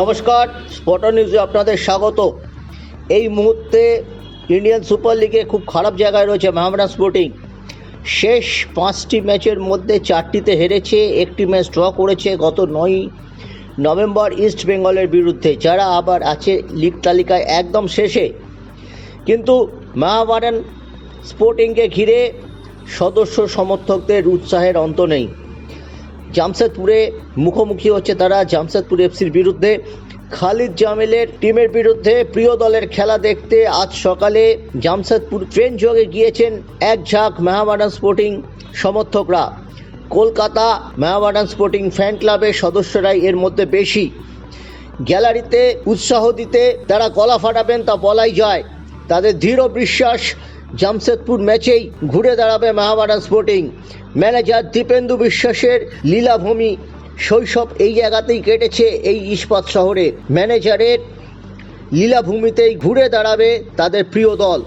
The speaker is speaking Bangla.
নমস্কার স্পটার নিউজে আপনাদের স্বাগত। এই মুহূর্তে ইন্ডিয়ান সুপার লিগে খুব খারাপ জায়গায় রয়েছে মেহমানা স্পোর্টিং শেষ পাঁচটি ম্যাচের মধ্যে চারটিতে হেরেছে, একটি ম্যাচ ড্র করেছে গত নয় নভেম্বর ইস্ট বেঙ্গলের বিরুদ্ধে, যারা আবার আছে লিগ তালিকায় একদম শেষে। কিন্তু মেহমানান স্পোর্টিংকে ঘিরে সদস্য সমর্থকদের উৎসাহের অন্ত নেই। জামশেদপুরে মুখোমুখি হচ্ছে তারা। জামশেদপুর এফসির বিরুদ্ধে খালিদ জামিলের টিমের বিরুদ্ধে প্রিয় দলের খেলা দেখতে আজ সকালে জামশেদপুর ট্রেন যোগে গিয়েছেন এক ঝাঁক মেহামাডান স্পোর্টিং সমর্থকরা। কলকাতা মেহামাডান স্পোর্টিং ফ্যান ক্লাবের সদস্যরাই এর মধ্যে বেশি। গ্যালারিতে উৎসাহ দিতে তারা গলা ফাটাবেন তা বলাই যায়। তাদের দৃঢ় বিশ্বাস জামশেদপুর ম্যাচেই ঘুরে দাঁড়াবে মহাবাডান স্পোর্টিং ম্যানেজার দীপেন্দু বিশ্বাসের লীলাভূমি শৈশব এই জায়গাতেই কেটেছে এই ইস্পাত শহরে ম্যানেজারের লীলাভূমিতেই ঘুরে দাঁড়াবে তাদের প্রিয় দল